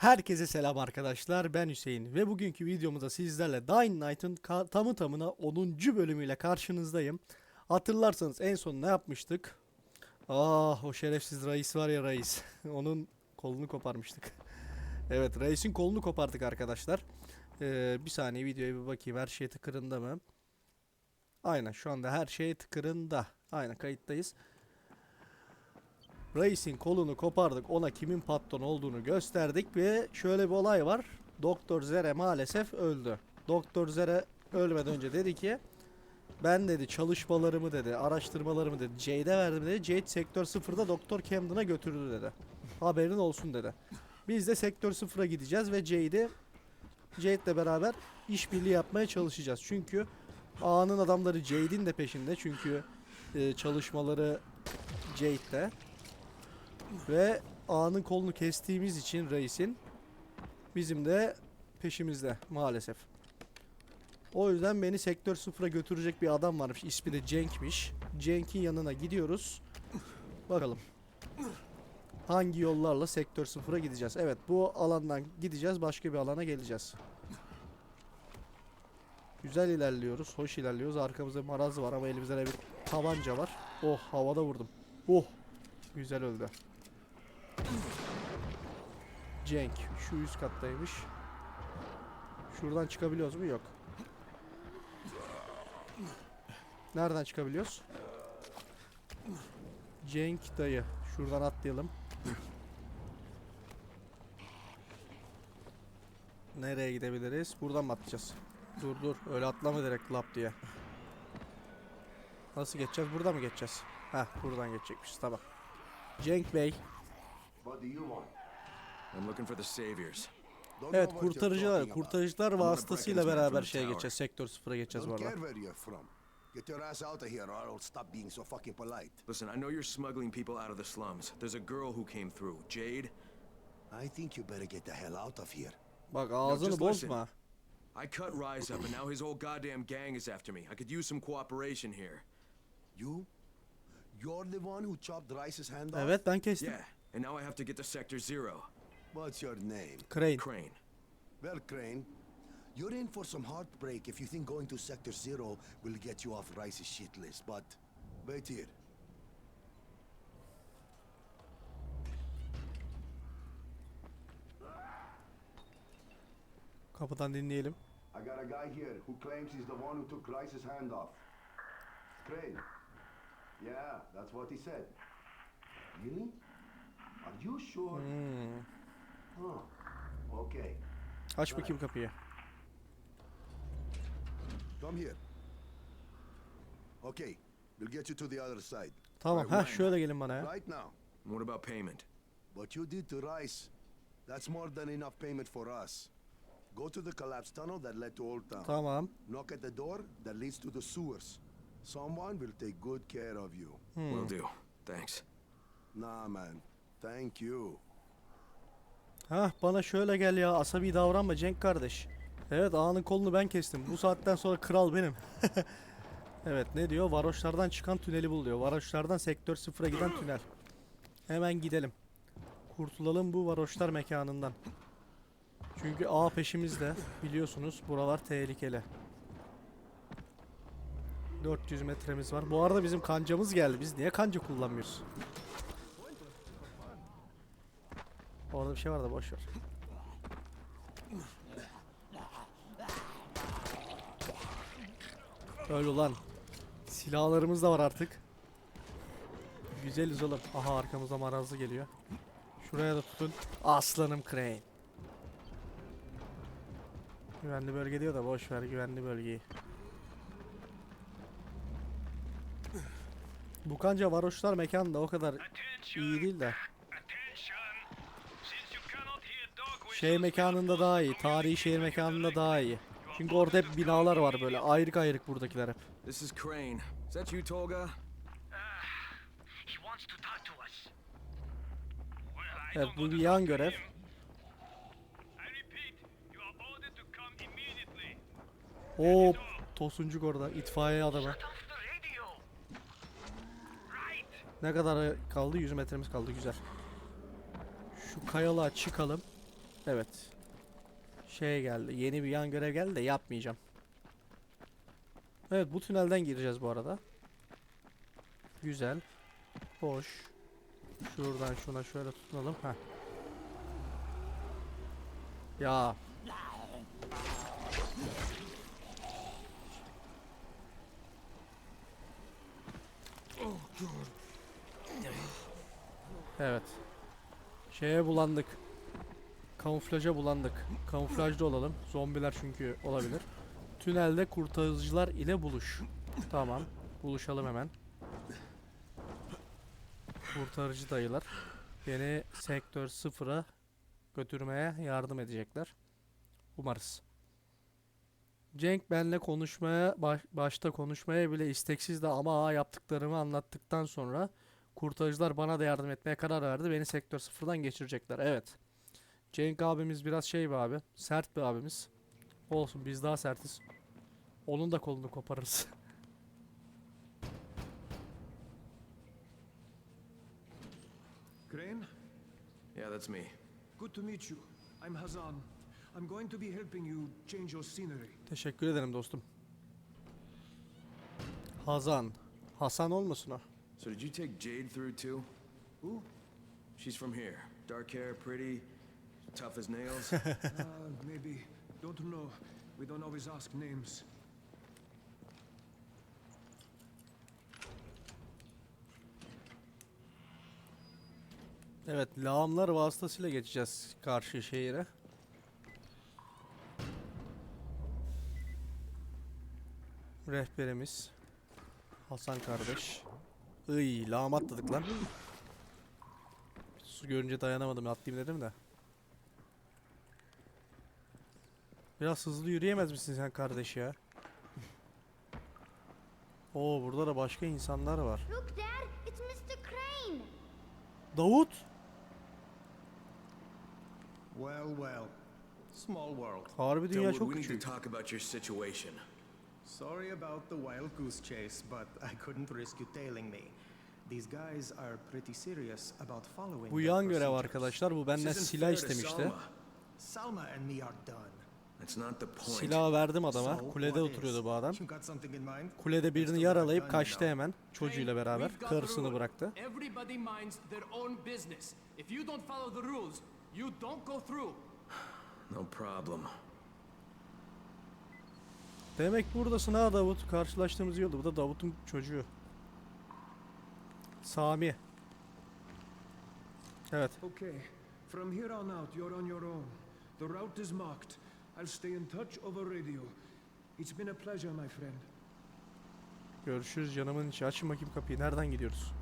Herkese selam arkadaşlar ben Hüseyin ve bugünkü videomuzda sizlerle Dying Light'ın tamı tamına 10. bölümüyle karşınızdayım. Hatırlarsanız en son ne yapmıştık? Ah o şerefsiz reis var ya reis. Onun kolunu koparmıştık. evet reisin kolunu kopardık arkadaşlar. Ee, bir saniye videoya bir bakayım her şey tıkırında mı? Aynen şu anda her şey tıkırında. Aynen kayıttayız. Reis'in kolunu kopardık. Ona kimin patron olduğunu gösterdik ve şöyle bir olay var. Doktor Zere maalesef öldü. Doktor Zere ölmeden önce dedi ki ben dedi çalışmalarımı dedi, araştırmalarımı dedi Jade'e verdim dedi. Jade sektör 0'da Doktor Camden'a götürdü dedi. Haberin olsun dedi. Biz de sektör 0'a gideceğiz ve Jade'i Jade'le beraber işbirliği yapmaya çalışacağız. Çünkü A'nın adamları Jade'in de peşinde. Çünkü e, çalışmaları Jade'de. Ve A'nın kolunu kestiğimiz için reisin bizim de peşimizde maalesef. O yüzden beni sektör sıfıra götürecek bir adam varmış. İsmi de Cenk'miş. Cenk'in yanına gidiyoruz. Bakalım. Hangi yollarla sektör sıfıra gideceğiz? Evet bu alandan gideceğiz. Başka bir alana geleceğiz. Güzel ilerliyoruz. Hoş ilerliyoruz. Arkamızda maraz var ama elimizde de bir tabanca var. Oh havada vurdum. Oh. Güzel öldü. Cenk şu üst kattaymış. Şuradan çıkabiliyoruz mu? Yok. Nereden çıkabiliyoruz? Cenk dayı. Şuradan atlayalım. Nereye gidebiliriz? Buradan mı atlayacağız? Dur dur. Öyle atlama direkt lap diye. Nasıl geçeceğiz? Buradan mı geçeceğiz? Heh buradan geçecekmişiz. Tamam. Cenk Bey. What do you want? I'm looking for the saviors. Don't Evet kurtarıcılar, kurtarıcılar vasıtasıyla beraber the şeye geçeceğiz. Sektör sıfıra geçeceğiz bu arada. Get your ass out of here or I'll stop being so fucking polite. Listen, I know you're smuggling people out of the slums. There's a girl who came through, Jade. I think you better get the hell out of here. Bak ağzını just bozma. I cut Rise up, and now his whole goddamn gang is after me. I could use some cooperation here. You? You're the one who chopped Rice's hand off? Evet ben kestim. Yeah, and now I have to get to Sector Zero. What's your name? Crane. Crane. Well, Crane, you're in for some heartbreak if you think going to Sector Zero will get you off Rice's shit list, but wait here. Kapıdan dinleyelim. I got a guy here who claims he's the one who took Rice's hand off. Crane. Yeah, that's what he said. Really? Are you sure? Hmm. Huh. Okay. Aç bakayım kapıyı. Come here. Okay. We'll get you to the other side. Tamam. Right, Ha şöyle gelin bana ya. Right now. What about payment? What you did to Rice, that's more than enough payment for us. Go to the collapsed tunnel that led to Old Town. Tamam. Knock at the door that leads to the sewers. Someone will take good care of you. Hmm. Will do. Thanks. Nah, man. Thank you. Ha bana şöyle gel ya. Asabi davranma Cenk kardeş. Evet ağanın kolunu ben kestim. Bu saatten sonra kral benim. evet ne diyor? Varoşlardan çıkan tüneli bul diyor. Varoşlardan sektör sıfıra giden tünel. Hemen gidelim. Kurtulalım bu varoşlar mekanından. Çünkü ağ peşimizde. Biliyorsunuz buralar tehlikeli. 400 metremiz var. Bu arada bizim kancamız geldi. Biz niye kanca kullanmıyoruz? Orada bir şey var da boş ver. Öl ulan. Silahlarımız da var artık. Güzeliz oğlum. Aha arkamızda marazlı geliyor. Şuraya da tutun. Aslanım Crane. Güvenli bölge diyor da boş ver güvenli bölgeyi. Bu kanca varoşlar mekan da o kadar iyi değil de. Şey mekanında daha iyi. Tarihi şehir mekanında daha iyi. Çünkü orada hep binalar var böyle. Ayrık ayrık buradakiler hep. This is Crane. Is that you, Tolga? he wants to talk to us. Evet bu bir yan görev. Oo Tosuncuk orada. itfaiye adamı. Ne kadar kaldı? 100 metremiz kaldı. Güzel. Şu kayalığa çıkalım. Evet. Şey geldi. Yeni bir yan görev geldi de yapmayacağım. Evet bu tünelden gireceğiz bu arada. Güzel. Hoş. Şuradan şuna şöyle tutunalım. Heh. Ya. Evet. Şeye bulandık. Kamuflaja bulandık. Kamuflajda olalım. Zombiler çünkü olabilir. Tünelde kurtarıcılar ile buluş. Tamam. Buluşalım hemen. Kurtarıcı dayılar. Beni sektör sıfıra götürmeye yardım edecekler. Umarız. Cenk benle konuşmaya baş- başta konuşmaya bile isteksizdi ama ağa yaptıklarımı anlattıktan sonra kurtarıcılar bana da yardım etmeye karar verdi. Beni sektör sıfırdan geçirecekler. Evet. Cenk abimiz biraz şey bir abi. Sert bir abimiz. Olsun biz daha sertiz. Onun da kolunu koparırız. Crane, Yeah, that's me. good to meet you. I'm Hazan. I'm going to be helping you change your scenery. Teşekkür ederim dostum. Hazan. Hasan olmasın o? So did you take Jade through too? Who? She's from here. Dark hair, pretty, tough as nails. Uh, maybe. Don't know. We don't always ask names. Evet, lağımlar vasıtasıyla geçeceğiz karşı şehire. Rehberimiz Hasan kardeş. Iy, lağım atladık lan. Su görünce dayanamadım, atlayayım dedim de. Biraz hızlı yürüyemez misin sen kardeş ya? Oo, burada da başka insanlar var. Look, Dad, it's Mr. Crane. Davut! Well, well. Small world. Harbi dünya çok we need to küçük. talk about your situation. Sorry about the wild goose chase, but I couldn't risk you tailing me. These guys are pretty serious about following Bu yan görev arkadaşlar. Bu benden silah istemişti. Salma and me are done. That's not the point. Silahı verdim adama. Kulede oturuyordu bu adam. You got something in mind? Kulede birini yaralayıp kaçtı hemen. Çocuğuyla beraber. Karısını bıraktı. No problem. Demek buradasın ha Davut. Karşılaştığımız iyi oldu. Bu da Davut'un çocuğu. Sami. Evet. Okay. From here on out, you're on your own. The route is marked. I'll stay in touch over radio. It's been a pleasure, my friend. Görüşürüz canımın içi. Açın bakayım kapıyı. Nereden gidiyoruz?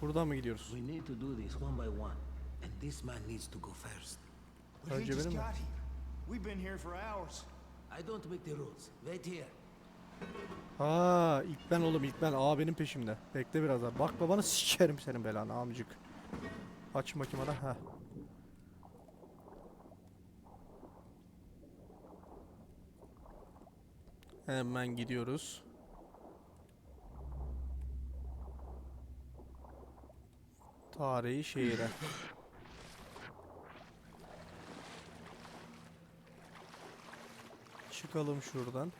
Buradan mı gidiyoruz? We need to do this one by one, and this man needs to go first. Önce benim mi? We've been here for hours. I don't make the rules. Wait here. Aa, ilk ben oğlum ilk ben. Aa benim peşimde. Bekle biraz daha. Bak babanı sikerim senin belanı amcık. Aç bakayım adam. Hemen gidiyoruz. Tarihi şehire. Çıkalım şuradan.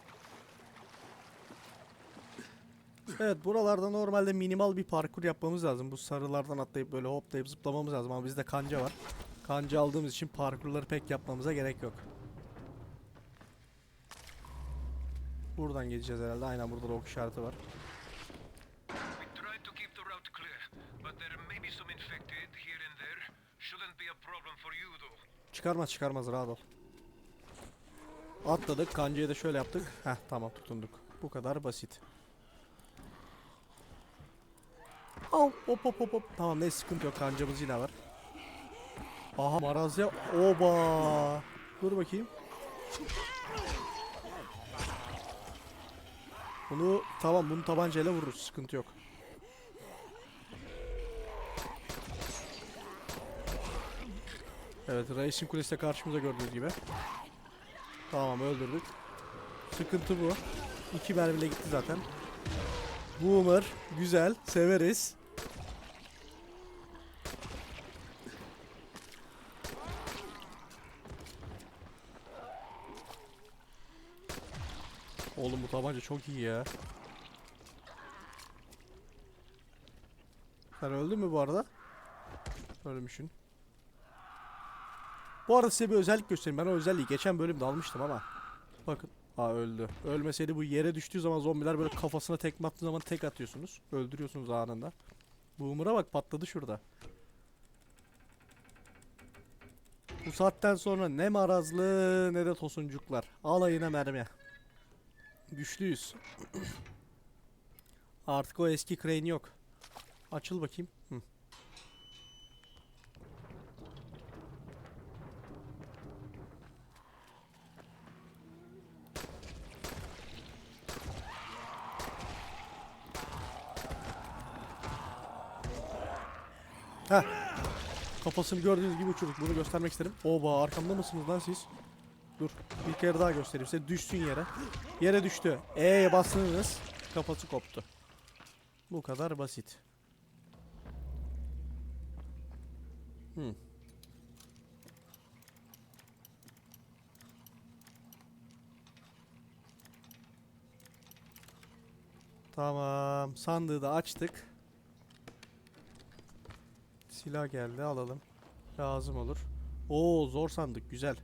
Evet buralarda normalde minimal bir parkur yapmamız lazım. Bu sarılardan atlayıp böyle hoplayıp zıplamamız lazım ama bizde kanca var. Kanca aldığımız için parkurları pek yapmamıza gerek yok. Buradan geçeceğiz herhalde. Aynen burada da ok işareti var. Çıkarmaz çıkarmaz rahat ol. Atladık. Kancayı da şöyle yaptık. Heh tamam tutunduk. Bu kadar basit. Al hop hop hop hop. Tamam ne sıkıntı yok kancamız yine var. Aha marazya. Oba. Dur bakayım. Bunu tamam bunu tabancayla vururuz. Sıkıntı yok. Evet Reisin kulesi de karşımıza gördüğünüz gibi. Tamam öldürdük. Sıkıntı bu. İki mermiyle gitti zaten. Boomer. Güzel. Severiz. Oğlum bu tabanca çok iyi ya. Sen öldün mü bu arada? Ölmüşsün. Bu arada size bir özellik göstereyim. Ben o özelliği geçen bölümde almıştım ama. Bakın. Aa öldü. Ölmeseydi bu yere düştüğü zaman zombiler böyle kafasına tekme attığı zaman tek atıyorsunuz. Öldürüyorsunuz anında. Boomer'a bak patladı şurada. Bu saatten sonra ne marazlı ne de tosuncuklar. Alayına mermi. Güçlüyüz. Artık o eski crane yok. Açıl bakayım. Hı. Heh. Kafasını gördüğünüz gibi uçurduk. Bunu göstermek isterim. Oba arkamda mısınız lan siz? Dur. Bir kere daha göstereyim size. Düşsün yere. Yere düştü. E'ye bastınız. Kafası koptu. Bu kadar basit. Hmm. Tamam. Sandığı da açtık. Silah geldi alalım. Lazım olur. Oo zor sandık güzel.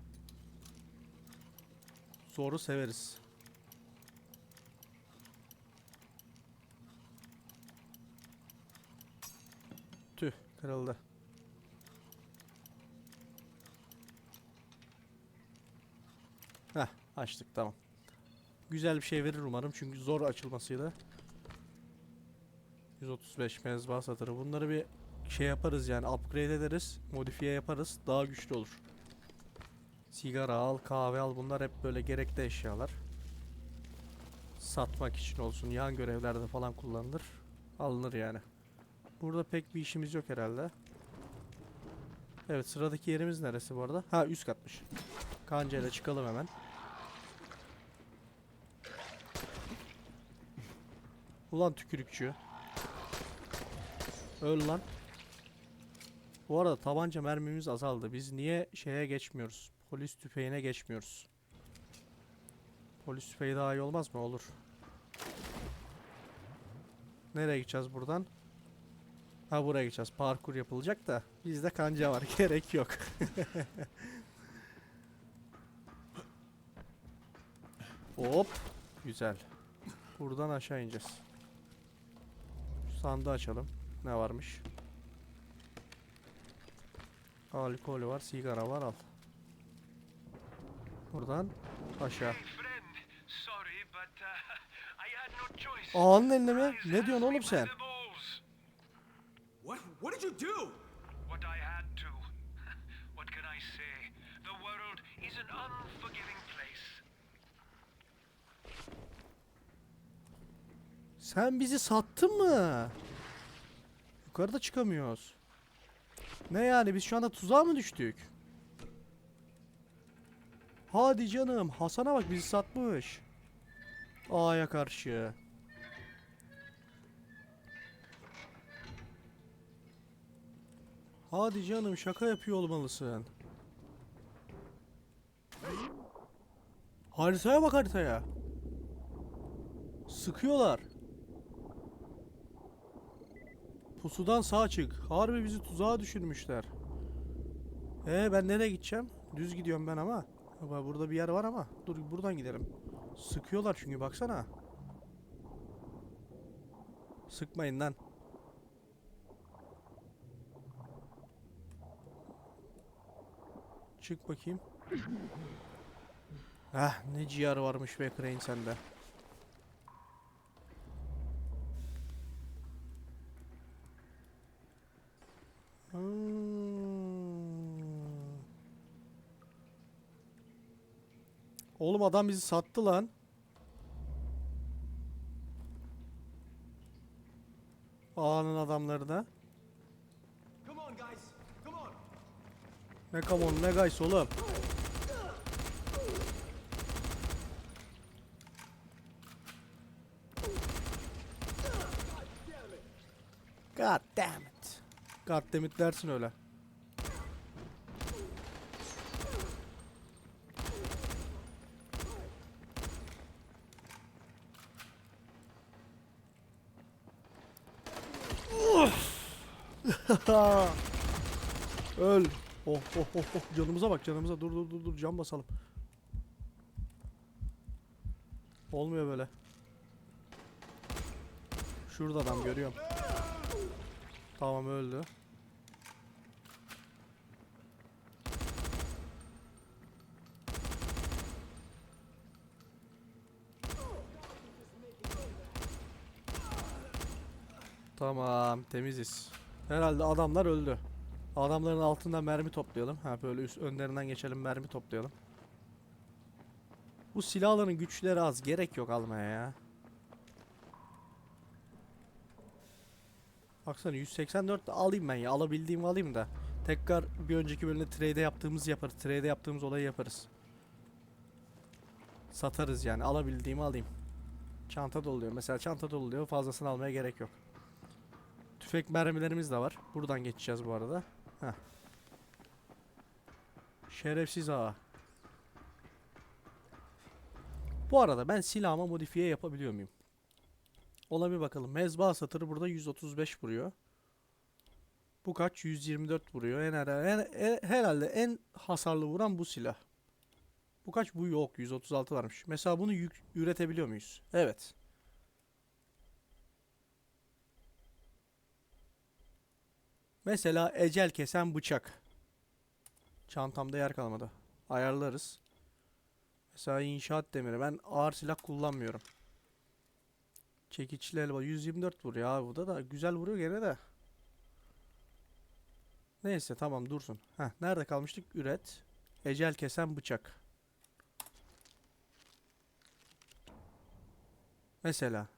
Zoru severiz. Tüh kırıldı. Heh açtık tamam. Güzel bir şey verir umarım çünkü zor açılmasıyla. 135 mezba satırı. Bunları bir şey yaparız yani upgrade ederiz, modifiye yaparız, daha güçlü olur. Sigara al, kahve al bunlar hep böyle gerekli eşyalar. Satmak için olsun, yan görevlerde falan kullanılır. Alınır yani. Burada pek bir işimiz yok herhalde. Evet sıradaki yerimiz neresi bu arada? Ha üst katmış. Kancayla çıkalım hemen. Ulan tükürükçü. Öl lan. Bu arada tabanca mermimiz azaldı. Biz niye şeye geçmiyoruz? Polis tüfeğine geçmiyoruz. Polis tüfeği daha iyi olmaz mı? Olur. Nereye gideceğiz buradan? Ha buraya gideceğiz. Parkur yapılacak da bizde kanca var. Gerek yok. Hop. Güzel. Buradan aşağı ineceğiz. Sandığı açalım. Ne varmış? Alkol var, sigara var al. Buradan aşağı. Friend, sorry, but uh, I had no choice. Ağanın eline mi? Ne diyorsun oğlum sen? What? What did you do? What I had to. What can I say? The world is an unforgiving place. Sen bizi sattın mı? Yukarıda çıkamıyoruz. Ne yani biz şu anda tuzağa mı düştük? Hadi canım Hasan'a bak bizi satmış. A'ya karşı. Hadi canım şaka yapıyor olmalısın. Haritaya bak haritaya. Sıkıyorlar. Pusudan sağ çık. Harbi bizi tuzağa düşürmüşler. Ee ben nereye gideceğim? Düz gidiyorum ben ama. Baba burada bir yer var ama. Dur buradan gidelim. Sıkıyorlar çünkü baksana. Sıkmayın lan. Çık bakayım. Ah ne ciğer varmış be Crane sende. Adam bizi sattı lan. Ağanın. Come on. Ne come on ne guys oğlum. God damn it. God damn it dersin öyle. Öl. Oh oh oh oh canımıza bak canımıza dur dur dur dur can basalım. Olmuyor böyle. Şurada adam görüyorum. Tamam öldü. Tamam temiziz. Herhalde adamlar öldü. Adamların altından mermi toplayalım. Ha böyle üst önlerinden geçelim mermi toplayalım. Bu silahların güçleri az. Gerek yok almaya ya. Baksana 184 de alayım ben ya. Alabildiğimi alayım da. Tekrar bir önceki bölümde trade yaptığımız yaparız. Trade yaptığımız olayı yaparız. Satarız yani. Alabildiğimi alayım. Çanta doluyor. Mesela çanta doluyor. Fazlasını almaya gerek yok. Tüfek mermilerimiz de var. Buradan geçeceğiz bu arada. Heh. Şerefsiz ağa. Bu arada ben silahıma modifiye yapabiliyor muyum? Ona bir bakalım. Mezba satırı burada 135 vuruyor. Bu kaç? 124 vuruyor. En, en, en- herhalde en hasarlı vuran bu silah. Bu kaç? Bu yok. 136 varmış. Mesela bunu yük- üretebiliyor muyuz? Evet. Mesela ecel kesen bıçak. Çantamda yer kalmadı. Ayarlarız. Mesela inşaat demiri. Ben ağır silah kullanmıyorum. Çekiçli elba 124 vuruyor abi bu da da güzel vuruyor gene de. Neyse tamam dursun. Heh, nerede kalmıştık? Üret. Ecel kesen bıçak. Mesela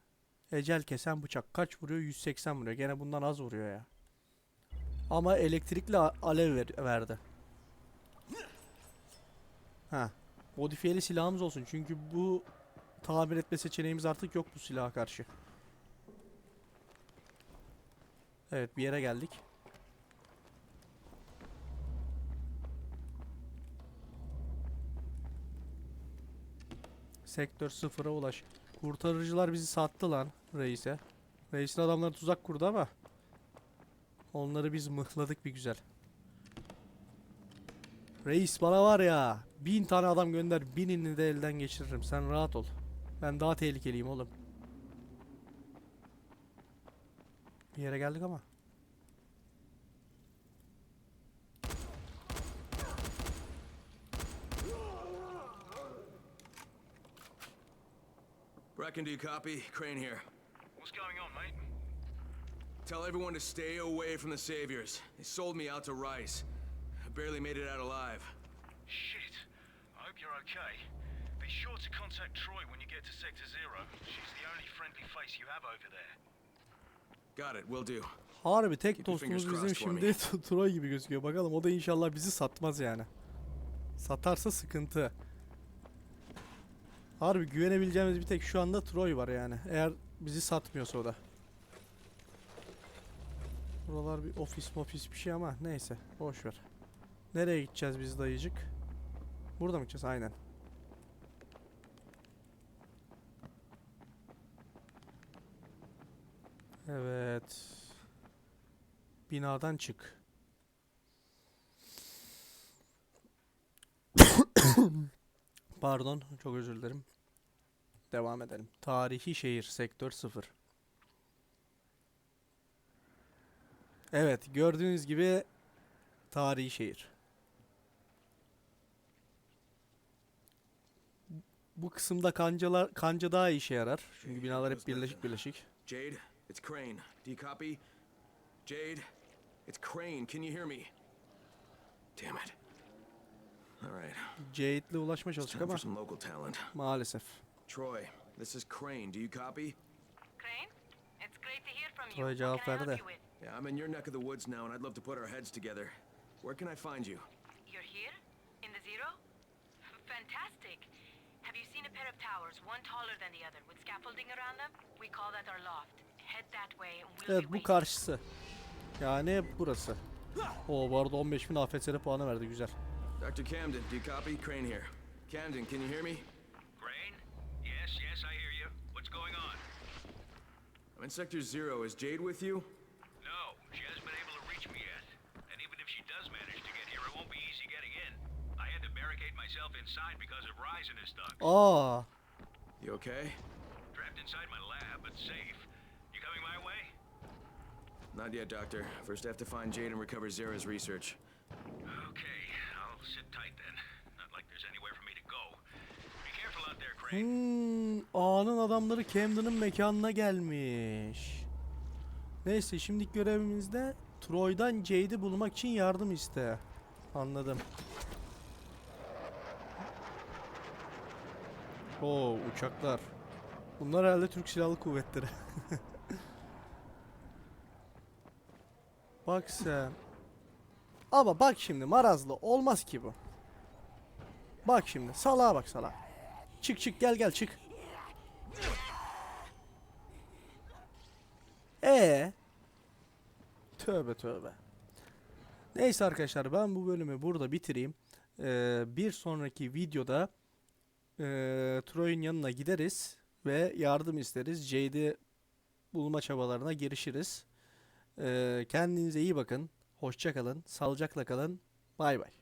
ecel kesen bıçak kaç vuruyor? 180 vuruyor. Gene bundan az vuruyor ya. Ama elektrikli alev ver- verdi. Ha. Modifiyeli silahımız olsun. Çünkü bu tamir etme seçeneğimiz artık yok bu silaha karşı. Evet bir yere geldik. Sektör sıfıra ulaş. Kurtarıcılar bizi sattı lan reise. Reisin adamları tuzak kurdu ama onları biz mıhladık bir güzel. Reis bana var ya bin tane adam gönder binini de elden geçiririm sen rahat ol. Ben daha tehlikeliyim oğlum. Bir yere geldik ama. Brecken, do you copy? Crane here. What's going on, mate? Tell everyone to stay away from the Saviors. They sold me out to Rice. I barely made it out alive. Shit. I hope you're okay. Be sure to contact Troy when you get to Sector Zero. She's the only friendly face you have over there. Got it, will do. Harbi tek fingers bizim şimdi Troy gibi gözüküyor. Bakalım o da inşallah bizi satmaz yani. Satarsa sıkıntı. Harbi güvenebileceğimiz bir tek şu anda Troy var yani. Eğer bizi satmıyorsa o da. Buralar bir ofis ofis bir şey ama neyse boş ver. Nereye gideceğiz biz dayıcık? Burada mı gideceğiz? Aynen. Evet. Binadan çık. Pardon, çok özür dilerim. Devam edelim. Tarihi şehir, sektör 0. Evet, gördüğünüz gibi tarihi şehir. Bu kısımda kancalar kanca daha işe yarar. Çünkü binalar hep birleşik birleşik. Jade, it's Crane. Do you copy? Jade, it's Crane. Can you hear me? Damn it. All right. Jade'le ulaşmaya It's çalıştık ama for some local talent. maalesef. Troy, this is Crane. Do you copy? Crane? It's great to hear from you. Troy cevap verdi. Yeah, I'm in your neck of the woods now, and I'd love to put our heads together. Where can I find you? You're here? In the Zero? Fantastic. Have you seen a pair of towers, one taller than the other, with scaffolding around them? We call that our loft. Head that way and we'll Evet be bu waiting. karşısı. Yani burası. O bu arada 15.000 AFSR puanı verdi güzel. Dr. Camden, do you copy? Crane here. Camden, can you hear me? Crane? Yes, yes, I hear you. What's going on? I'm in Sector Zero. Is Jade with you? İnside because of Ryzen is stuck. Aa, You okay? Trapped inside my lab, but safe. You coming my way? Not yet, Doctor. First, I have to find Jade and recover Zara's research. Okay, I'll sit tight then. Not like there's anywhere for me to go. Be careful out there, Crane. Hmm, A'nın adamları Camden'ın mekanına gelmiş. Neyse şimdiki görevimizde Troy'dan Jade'i bulmak için yardım iste. Anladım. Oo uçaklar. Bunlar herhalde Türk Silahlı Kuvvetleri. bak sen. Ama bak şimdi marazlı olmaz ki bu. Bak şimdi salağa bak salağa. Çık çık gel gel çık. E Tövbe tövbe. Neyse arkadaşlar ben bu bölümü burada bitireyim. Ee, bir sonraki videoda ee, Troy'un yanına gideriz ve yardım isteriz. Jade'i bulma çabalarına girişiriz. Ee, kendinize iyi bakın. Hoşça kalın. Sağlıcakla kalın. Bay bay.